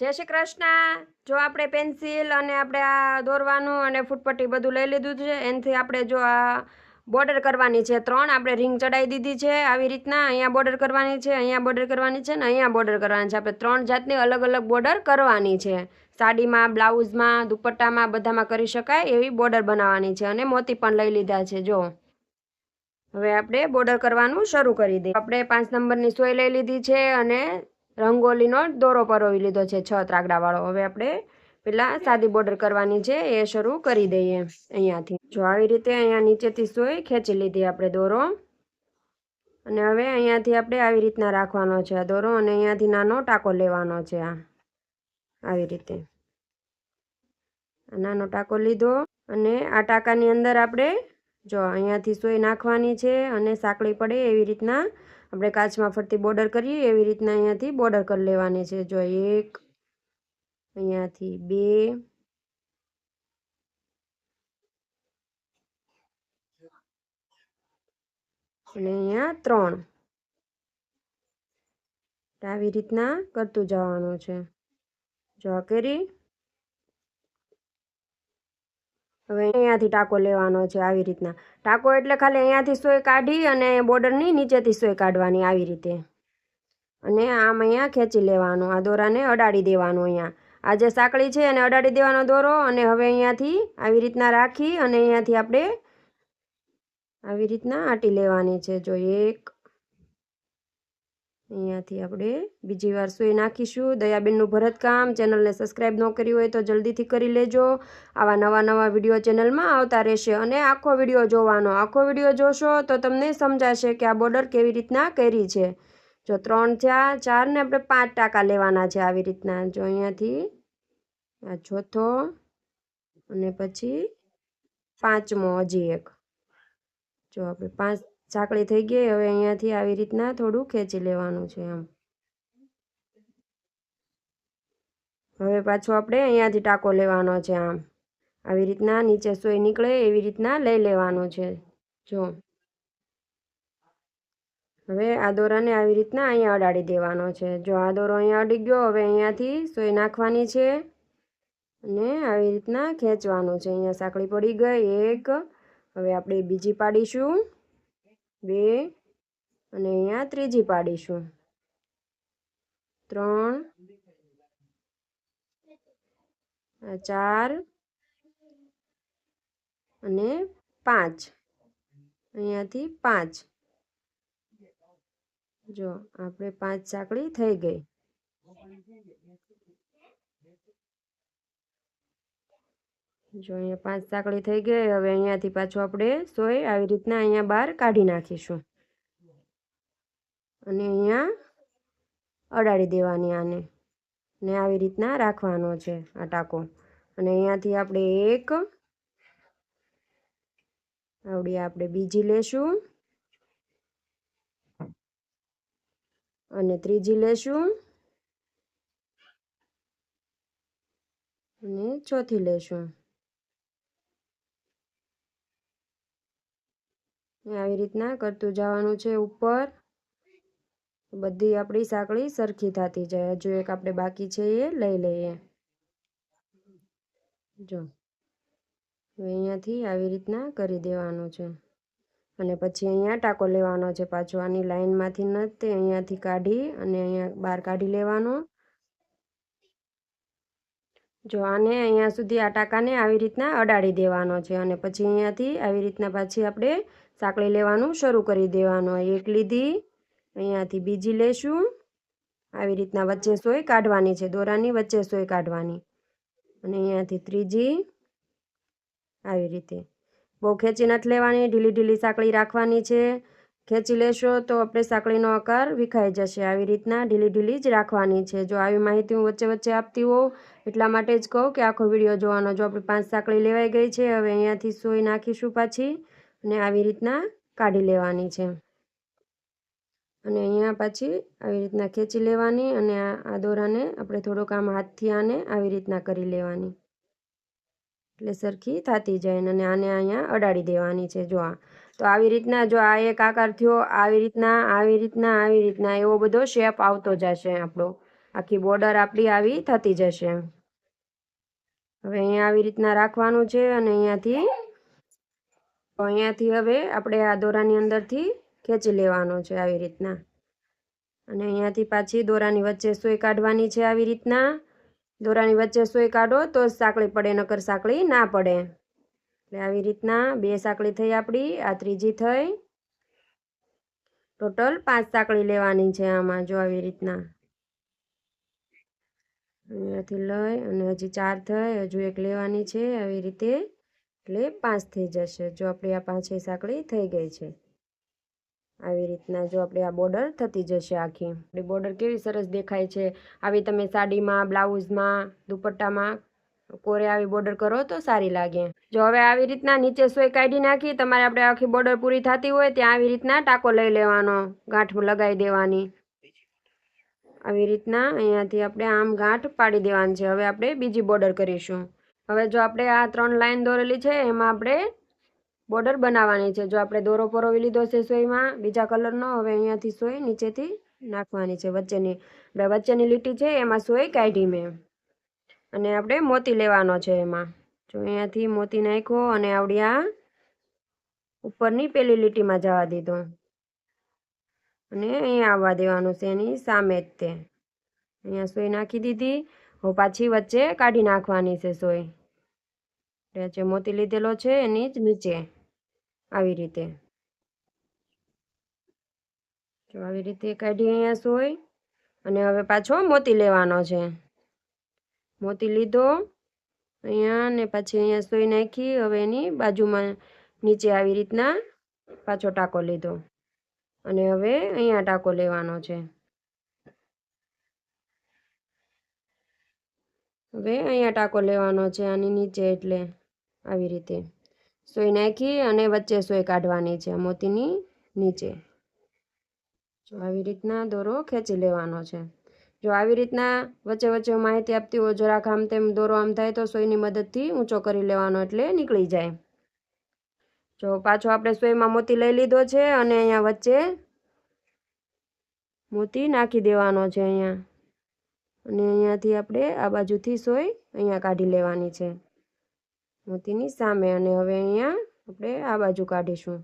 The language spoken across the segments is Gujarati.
જય શ્રી કૃષ્ણ. જો આપણે પેન્સિલ અને આપણે આ દોરવાનું અને ફૂટપટ્ટી બધું લઈ લીધું છે, એનાથી આપણે જો આ બોર્ડર કરવાની છે ત્રણ, આપણે રિંગ ચડાવી દીધી છે આવી રીતના. અહીંયા બોર્ડર કરવાની છે, અહીંયા બોર્ડર કરવાની છે ને અહીંયા બોર્ડર કરવાની છે. આપણે ત્રણ જાતની અલગ અલગ બોર્ડર કરવાની છે. સાડીમાં, બ્લાઉઝમાં, દુપટ્ટામાં બધામાં કરી શકાય એવી બોર્ડર બનાવવાની છે અને મોતી પણ લઈ લીધા છે, જો. હવે આપણે બોર્ડર કરવાનું શરૂ કરી દઈએ. આપણે પાંચ નંબરની સોય લઈ લીધી છે અને રંગોલીનો દોરો પરોવી લીધો છે છ ત્રાગડાવાળો. હવે આપણે પેલા સાદી બોર્ડર કરવાની છે, એ શરૂ કરી દઈએ અહીંયાથી. જો આવી રીતે અહીંયા નીચેથી સોય ખેંચી લીધી આપણે દોરો. અને હવે અહીંયાથી આપણે આવી રીતના રાખવાનો છે આ દોરો અને અહીંયાથી નાનો ટાંકો લેવાનો છે આ. આવી રીતે. નાનો ટાંકો લીધો અને આ ટાંકાની અંદર આપણે જો અહીંયાથી સોય નાખવાની છે અને સાંકળી પડે એવી રીતના આપણે કાચમાં ફરતી બોર્ડર કરીએ, એવી રીતના અહીંયાથી બોર્ડર કરી લેવાની છે. જો એક, અહીંયાથી બે અને અહીંયા ત્રણ. આવી રીતના કરતું જવાનું છે. જો કરી હવે અહીંયાથી ટાંકો લેવાનો છે આવી રીતના. ટાંકો એટલે ખાલી અહીંયાથી સોય કાઢી અને બોર્ડરની નીચેથી સોય કાઢવાની આવી રીતે. અને આમ અહીંયા ખેંચી લેવાનો, આ દોરાને અડાડી દેવાનું અહીંયા. આ જે સાંકળી છે એને અડાડી દેવાનો દોરો અને હવે અહીંયાથી આવી રીતના રાખી અને અહીંયાથી આપણે આવી રીતના આટી લેવાની છે. જો એક અહીંયાથી આપણે બીજી વાર સુઈ નાખીશું. દયાબેનનું ભરતકામ ચેનલને સબસ્ક્રાઈબ ન કરી હોય તો જલ્દીથી કરી લેજો. આવા નવા નવા વીડિયો ચેનલમાં આવતા રહેશે અને આખો વીડિયો જોવાનો. આખો વીડિયો જોશો તો તમને સમજાશે કે આ બોર્ડર કેવી રીતના કરી છે. જો ત્રણ થયા ચાર ને આપણે પાંચ ટાંકા લેવાના છે આવી રીતના. જો અહીંયાથી આ ચોથો અને પછી પાંચમો, હજી એક. જો આપણે પાંચ સાંકળી થઈ ગઈ, હવે અહીંયાથી આવી રીતના થોડું ખેંચી લેવાનું છે આમ હવે પાછું આપણે અહીંયાથી ટાંકો લેવાનો છે આમ. આવી રીતના નીચે સોય નીકળે, એવી રીતના લઈ લેવાનું છે. જો. હવે આ દોરાને આવી રીતના અહીંયા અડાડી દેવાનો છે. જો આ દોરો અહીંયા અડી ગયો, હવે અહીંયાથી સોય નાખવાની છે. અને આવી રીતના ખેંચવાનું છે. અહીંયા સાંકળી પડી ગઈ, એક. હવે આપણે બીજી પાડીશું. બે અને અહીંયા ત્રીજી પાડીશું. ત્રણ ચાર અને પાંચ. અહીંયાથી પાંચ. જો, આપણે પાંચ સાંકળી થઈ ગઈ. જો અહીંયા પાંચ સાંકળી થઈ ગઈ, હવે અહીંયાથી પાછું આપણે સોય આવી રીતના અહીંયા બહાર કાઢી નાખીશું. અને અહીંયા અડાડી દેવાની આને. ને આવી રીતના રાખવાનો છે આ ટાંકો. અને અહીંયાથી આપણે એક આવડી આપણે બીજી લેશું. અને ત્રીજી લેશું. અને ચોથી લેશું. આવી રીતના કરતું જવાનું છે ઉપર. બધી આપણી સાંકળી સરખી થતી જાય. હજુ એક આપણે બાકી છે એ લઈ લઈએ. જો. અહીંયાથી આવી રીતના કરી દેવાનું છે. અને પછી અહીંયા ટાંકો લેવાનો છે પાછો. આની લાઈનમાંથી નથી અહીંયાથી કાઢી અને અહીંયા બહાર કાઢી લેવાનો. જો આને અહીંયા સુધી આ ટાંકાને આવી રીતના અડાડી દેવાનો છે. અને પછી અહીંયાથી આવી રીતના પાછી આપણે સાંકળી લેવાનું શરૂ કરી દેવાનું. એક લીધી, અહીંયાથી બીજી લેશું. આવી રીતના વચ્ચે સોય કાઢવાની છે, દોરાની વચ્ચે સોય કાઢવાની. અને અહીંયાથી ત્રીજી, આવી રીતે. બહુ ખેંચી નથી લેવાની, ઢીલી ઢીલી સાંકળી રાખવાની છે. ખેંચી લેશો તો આપણે સાંકળીનો આકાર વિખાઈ જશે. આવી રીતના ઢીલી ઢીલી જ રાખવાની છે. જો આવી માહિતી હું વચ્ચે વચ્ચે આપતી હોઉં, એટલા માટે જ કહું કે આખો વીડિયો જોવાનો. જો આપણી પાંચ સાંકળી લેવાઈ ગઈ છે, હવે અહીંયાથી સોય નાખીશું પાછી. અને આવી રીતના કાઢી લેવાની છે. અને અહીંયા પાછી આવી રીતના ખેંચી લેવાની અને આ દોરાને આપણે થોડોક આમ હાથથી આને આવી રીતના કરી લેવાની. એટલે સરખી થતી જાય અને આને અહીંયા અડાડી દેવાની છે જો આ. તો આવી રીતના જો આ એક આકાર થયો, આવી રીતના આવી રીતના આવી રીતના એવો બધો શેપ આવતો જશે આપણો. આખી બોર્ડર આપણી આવી થતી જશે. હવે અહીંયા આવી રીતના રાખવાનું છે અને અહીંયાથી અહીંયાથી હવે આપણે આ દોરાની અંદરથી ખેંચી લેવાનો છે આવી રીતના. અને અહીંયાથી પાછી દોરાની વચ્ચે સોય કાઢવાની છે આવી રીતના. દોરાની વચ્ચે સોય કાઢો તો જ સાંકળી પડે, નકર સાંકળી ના પડે. એટલે આવી રીતના બે સાંકળી થઈ આપણી, આ ત્રીજી થઈ. ટોટલ પાંચ સાંકળી લેવાની છે આમાં, જો આવી રીતના. અહીંયાથી લઈ અને હજી ચાર થઈ, હજુ એક લેવાની છે આવી રીતે. એટલે પાંચ થઈ જશે. જો આપણી આ પાંચે સાંકળી થઈ ગઈ છે. આવી રીતના જો આપણે આ બોર્ડર થતી જશે આખી. આપણી બોર્ડર કેવી સરસ દેખાય છે. આવી તમે સાડીમાં, બ્લાઉઝમાં, દુપટ્ટામાં કોરે આવી બોર્ડર કરો તો સારી લાગે. જો હવે આવી રીતના નીચે સોય કાઢી નાખી, તમારે આપણે આખી બોર્ડર પૂરી થતી હોય ત્યાં આવી રીતના ટાંકો લઈ લેવાનો, ગાંઠ લગાવી દેવાની. આવી રીતના અહીંયાથી આપણે આમ ગાંઠ પાડી દેવાની છે. હવે આપણે બીજી બોર્ડર કરીશું. હવે જો આપણે આ ત્રણ લાઈન દોરેલી છે, એમાં આપણે બોર્ડર બનાવવાની છે. જો આપણે દોરો પરોવી લીધો છે સોયમાં, બીજા કલરનો, હવે અહીંયાથી સોય, નીચેથી નાખવાની છે વચ્ચેની. આપણે વચ્ચેની લીટી છે, એમાં સોય કાઢી મેં. અને આપણે મોતી લેવાનો છે એમાં. જો અહીંયાથી મોતી નાખ્યો અને આવડી આ ઉપરની પેલી લીટીમાં જવા દીધો. અને અહીંયા આવવા દેવાનું છે એની સામે જ તે. અહીંયા સોય નાખી દીધી. હવે પાછી વચ્ચે કાઢી નાખવાની છે સોય. જે મોતી લીધેલો છે એની જ નીચે આવી રીતે. જો આવી રીતે કાઢી અહીંયા સોય અને હવે પાછો મોતી લેવાનો છે. મોતી લીધો અહીંયા ને પછી અહીંયા સોય નાખી, હવે એની બાજુમાં નીચે આવી રીતના પાછો ટાંકો લીધો. અને હવે અહીંયા ટાંકો લેવાનો છે. હવે અહીંયા ટાંકો લેવાનો છે આની નીચે એટલે આવી રીતે સોય નાખી અને વચ્ચે સોય કાઢવાની છે મોતીની નીચે. જો આવી રીતના દોરો ખેંચી લેવાનો છે. જો આવી રીતના વચ્ચે વચ્ચે માહિતી આપતી હોય જરાક આમ તેમ દોરો આમ થાય તો સોયની મદદથી ઊંચો કરી લેવાનો એટલે નીકળી જાય. જો પાછો આપણે સોયમાં મોતી લઈ લીધો છે અને અહીંયા વચ્ચે મોતી નાખી દેવાનો છે અહીંયા. અને અહીંયાથી આપણે આ બાજુથી સોય અહીંયા કાઢી લેવાની છે. મોતીની સામે અને હવે અહીંયા આપણે આ બાજુ કાઢીશું.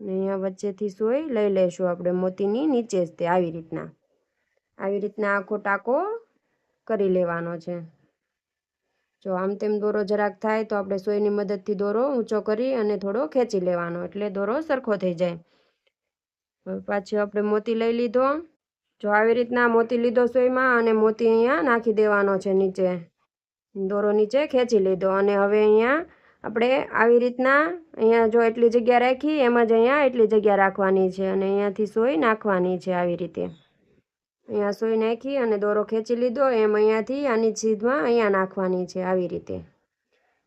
અને અહીંયા વચ્ચેથી સોય લઈ લઈશું આપણે મોતીની નીચે જ તે આવી રીતના. આવી રીતના આખો ટાંકો કરી લેવાનો છે. જો આમ તેમ દોરો જરાક થાય તો આપણે સોયની મદદથી દોરો ઊંચો કરી અને થોડો ખેંચી લેવાનો. એટલે દોરો સરખો થઈ જાય. હવે પાછી આપણે મોતી લઈ લીધો. જો આવી રીતના મોતી લીધો સોયમાં અને મોતી અહીંયા નાખી દેવાનો છે નીચે. દોરો નીચે ખેંચી લીધો અને હવે અહીંયા આપણે આવી રીતના અહીંયા જો એટલી જગ્યા રાખી, એમ જ અહીંયા એટલી જગ્યા રાખવાની છે અને અહીંયાથી સોય નાખવાની છે આવી રીતે. અહીંયા સોય નાખી અને દોરો ખેંચી લીધો, એમ અહીંયાથી આની છીદમાં અહીંયા નાખવાની છે આવી રીતે.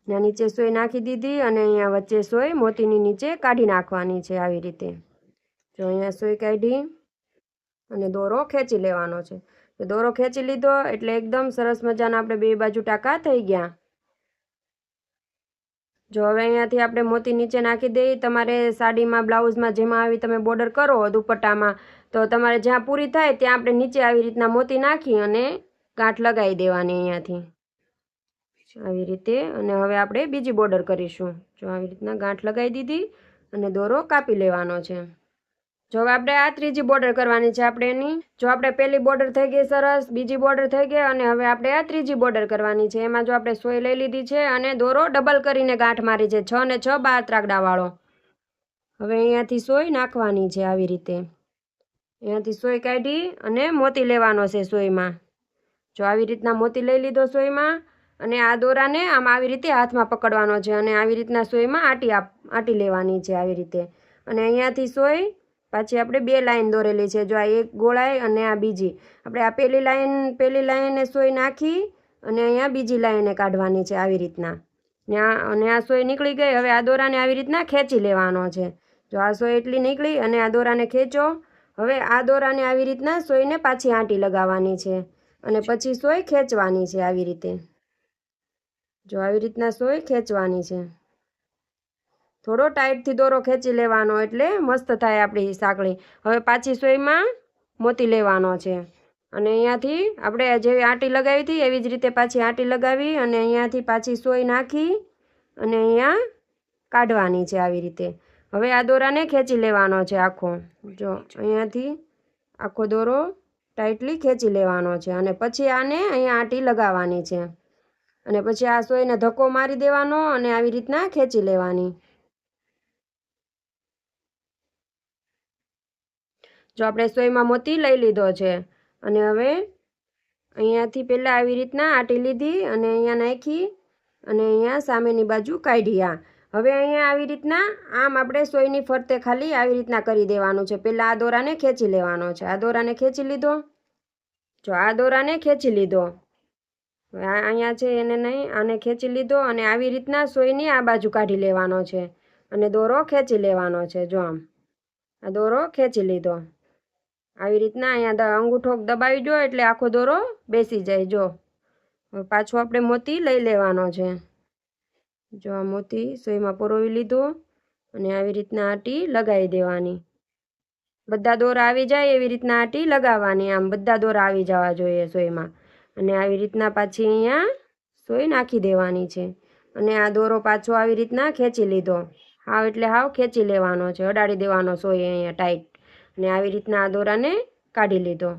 ત્યાં નીચે સોય નાખી દીધી અને અહીંયા વચ્ચે સોય મોતીની નીચે કાઢી નાખવાની છે આવી રીતે. જો અહીંયા સોય કાઢી અને દોરો ખેંચી લેવાનો છે. તો દોરો ખેંચી લીધો એટલે એકદમ સરસ મજાના આપણે બે બાજુ ટાંકા થઈ ગયા. જો હવે અહીંયાથી આપણે મોતી નીચે નાખી દઈએ તમારે સાડીમાં, બ્લાઉઝમાં જેમાં આવી તમે બોર્ડર કરો દુપટ્ટામાં, તો તમારે જ્યાં પૂરી થાય ત્યાં આપણે નીચે આવી રીતના મોતી નાખી અને ગાંઠ લગાવી દેવાની અહીંયાથી. આવી રીતે અને હવે આપણે બીજી બોર્ડર કરીશું. જો આવી રીતના ગાંઠ લગાવી દીધી અને દોરો કાપી લેવાનો છે. જો આપણે આ ત્રીજી બોર્ડર કરવાની છે આપણે એની. જો આપણે પહેલી બોર્ડર થઈ ગઈ સરસ, બીજી બોર્ડર થઈ ગઈ અને હવે આપણે આ ત્રીજી બોર્ડર કરવાની છે. એમાં જો આપણે સોય લઈ લીધી છે અને દોરો ડબલ કરીને ગાંઠ મારી છે. છ ને છ, બાર ત્રાગડાવાળો હવે અહીંયાથી સોય નાખવાની છે આવી રીતે. અહીંયાથી સોય કાઢી અને મોતી લેવાનો છે સોયમાં. જો આવી રીતના મોતી લઈ લીધો સોયમાં અને આ દોરાને આમ આવી રીતે હાથમાં પકડવાનો છે અને આવી રીતના સોયમાં આટી આપ, આટી લેવાની છે આવી રીતે. અને અહીંયાથી સોય પાછી આપણે બે લાઈન દોરેલી છે. જો આ એક ગોળાઈ અને આ બીજી. આપણે આ પહેલી લાઈન પહેલી લાઈને સોય નાખી અને અહીંયા બીજી લાઈને કાઢવાની છે આવી રીતના. આ, અને આ સોય નીકળી ગઈ. હવે આ દોરાને આવી રીતના ખેંચી લેવાનો છે. જો આ સોય એટલી નીકળી અને આ દોરાને ખેંચો. હવે આ દોરાને આવી રીતના સોયને પાછી આંટી લગાવવાની છે અને પછી સોય ખેંચવાની છે આવી રીતે. જો આવી રીતના સોય ખેંચવાની છે. થોડો ટાઈટથી દોરો ખેંચી લેવાનો એટલે મસ્ત થાય આપણી સાંકળી. હવે પાછી સોયમાં મોતી લેવાનો છે. અને અહીંયાથી આપણે જેવી આંટી લગાવી હતી, એવી જ રીતે પાછી આંટી લગાવી અને અહીંયાથી પાછી સોય નાખી અને અહીંયા કાઢવાની છે આવી રીતે. હવે આ દોરાને ખેંચી લેવાનો છે આખો. જો અહીંયાથી આખો દોરો ટાઈટલી ખેંચી લેવાનો છે અને પછી આને અહીંયા આંટી લગાવવાની છે. અને પછી આ સોયને ધક્કો મારી દેવાનો અને આવી રીતના ખેંચી લેવાની. જો આપણે સોયમાં મોતી લઈ લીધો છે. અને હવે અહીંયાથી પહેલાં આવી રીતના આટી લીધી અને અહીંયા નાખી અને અહીંયા સામેની બાજુ કાઢી હવે અહીંયા આવી રીતના આમ આપણે સોયની ફરતે ખાલી આવી રીતના કરી દેવાનું છે. પહેલાં આ દોરાને ખેંચી લેવાનો છે. આ દોરાને ખેંચી લીધો. જો આ દોરાને ખેંચી લીધો. અહીંયા છે એને નહીં, આને ખેંચી લીધો અને આવી રીતના સોયની આ બાજુ કાઢી લેવાનો છે. અને દોરો ખેંચી લેવાનો છે. જો આમ. આ દોરો ખેંચી લીધો. આવી રીતના અહીંયા અંગૂઠો દબાવી જો એટલે આખો દોરો બેસી જાય, જો. પાછો આપણે મોતી લઈ લેવાનો છે. જો આ મોતી સોયમાં પરોવી લીધો અને આવી રીતના આટી લગાવી દેવાની. બધા દોરા આવી જાય એવી રીતના આટી લગાવવાની, આમ બધા દોરા આવી જવા જોઈએ સોયમાં. અને આવી રીતના પાછી અહીંયા સોય નાખી દેવાની છે. અને આ દોરો પાછો આવી રીતના ખેંચી લીધો. હાવ એટલે હાવ ખેંચી લેવાનો છે, અડાડી દેવાનો સોય અહીંયા ટાઈટ. અને આવી રીતના આ દોરાને કાઢી લીધો.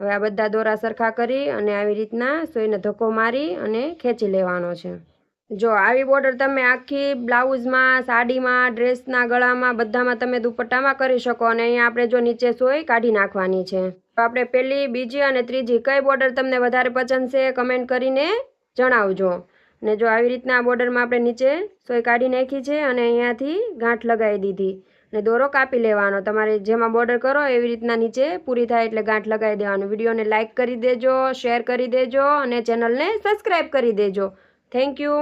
હવે આ બધા દોરા સરખા કરી અને આવી રીતના સોયને ધક્કો મારી અને ખેંચી લેવાનો છે. જો આવી બોર્ડર તમે આખી બ્લાઉઝમાં, સાડીમાં, ડ્રેસના ગળામાં, બધામાં તમે દુપટ્ટામાં કરી શકો અને અહીંયા આપણે જો નીચે સોય કાઢી નાખવાની છે. તો આપણે પહેલી, બીજી અને ત્રીજી કઈ બોર્ડર તમને વધારે પસંદ કમેન્ટ કરીને જણાવજો. ને જો આવી રીતના બોર્ડરમાં આપણે નીચે સોય કાઢી નાખી છે અને અહીંયાથી ગાંઠ લગાવી દીધી. ને દોરો કાપી લેવાનો. તમારે જેમાં બોર્ડર કરો એવી રીતના નીચે પૂરી થાય એટલે ગાંઠ લગાવી દેવાનો. વિડીયોને લાઇક કરી દેજો શેર કરી દેજો અને ચેનલને સબસ્ક્રાઈબ કરી દેજો. Thank you